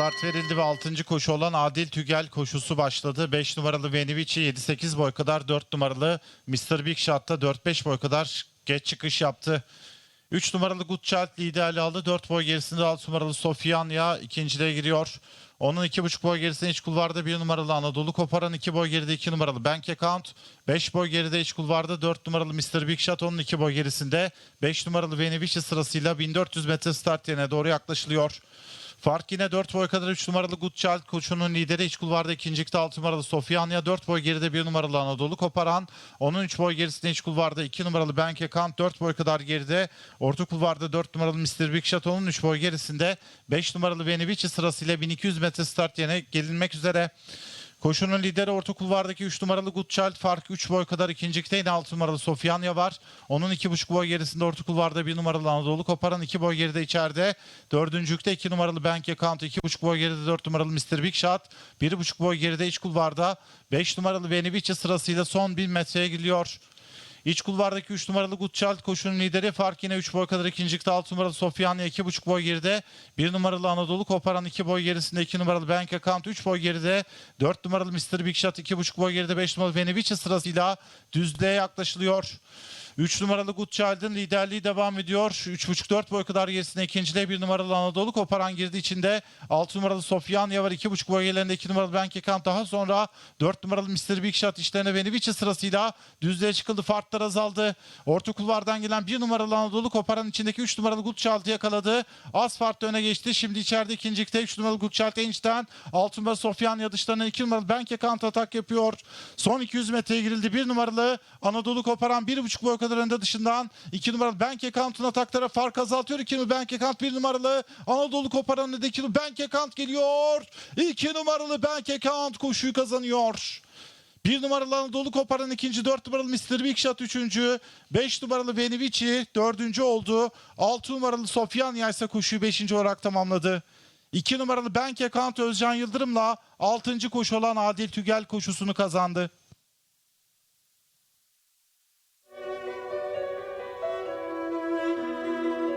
Start verildi ve 6. koşu olan Adil Tügel koşusu başladı. 5 numaralı Venivici 7-8 boy kadar 4 numaralı Mr. Big Shot'ta 4-5 boy kadar geç çıkış yaptı. 3 numaralı Good Child liderliği aldı. 4 boy gerisinde 6 numaralı Sofianya ikinciliğe giriyor. Onun 2,5 boy gerisinde iç kulvarda 1 numaralı Anadolu Koparan 2 boy geride 2 numaralı Bank Account. 5 boy geride iç kulvarda 4 numaralı Mr. Big Shot onun 2 boy gerisinde. 5 numaralı Venivici sırasıyla 1400 metre start yerine doğru yaklaşılıyor. Fark yine 4 boy kadar 3 numaralı Child koçunun lideri iç kulvarda ikincilikte 6 numaralı Sofianya 4 boy geride 1 numaralı Anadolu Koparan. Onun 3 boy gerisinde iç kulvarda 2 numaralı Bank Account 4 boy kadar geride. Orta kulvarda 4 numaralı Mr. Big Shot onun 3 boy gerisinde 5 numaralı Venivici sırasıyla 1200 metre start yerine gelinmek üzere. Koşunun lideri orta kulvardaki 3 numaralı Good Child farkı 3 boy kadar ikincilikte yine 6 numaralı Sofianya var. Onun 2,5 boy gerisinde orta kulvarda 1 numaralı Anadolu Koparan 2 boy geride içeride. Dördüncülükte 2 numaralı Bank Account 2,5 boy geride 4 numaralı Mr. Big Shot. 1,5 boy geride iç kulvarda 5 numaralı Venivici sırasıyla son 1000 metreye gidiyor. İç kulvardaki 3 numaralı Child koşunun lideri fark yine 3 boy kadar ikincilikte 6 numaralı Sofianya 2,5 boy geride. 1 numaralı Anadolu Koparan 2 boy gerisinde 2 numaralı Bank Account 3 boy geride. 4 numaralı Mr. Big Shot 2,5 boy geride 5 numaralı Venivici sırasıyla düzlüğe yaklaşılıyor. 3 numaralı Child'ın liderliği devam ediyor. 3,5-4 boy kadar gerisinde ikinciliğe 1 numaralı Anadolu Koparan girdi içinde. 6 numaralı Sofyanya var. 2,5 boy gerilerinde 2 numaralı Account daha sonra 4 numaralı Mr. Big Shot işlerine Venivici sırasıyla düzlüğe çıkıldı. Farklar azaldı. Orta kulvardan gelen 1 numaralı Anadolu Koparan içindeki 3 numaralı Child'ı yakaladı. Az farklı öne geçti. Şimdi içeride ikincilikte 3 numaralı Good Child enişten 6 numaralı Sofyanya dışlarından 2 numaralı Account atak yapıyor. Son 200 metreye girildi. 1 numaralı Anadolu Koparan 1,5 boy kadar önde dışından 2 numaralı Bank Account'un ataklara fark azaltıyor. 2 numaralı Bank Account 1 numaralı Anadolu Koparan'ın önünde 2 Bank Account geliyor. 2 numaralı Bank Account koşuyu kazanıyor. 1 numaralı Anadolu Koparan ikinci, 4 numaralı Mr. Big Shot üçüncü, 5 numaralı Venivici dördüncü oldu. 6 numaralı Sofyanya ise koşuyu 5. olarak tamamladı. 2 numaralı Bank Account Özcan Yıldırım'la 6. koşu olan Adil Tügel koşusunu kazandı.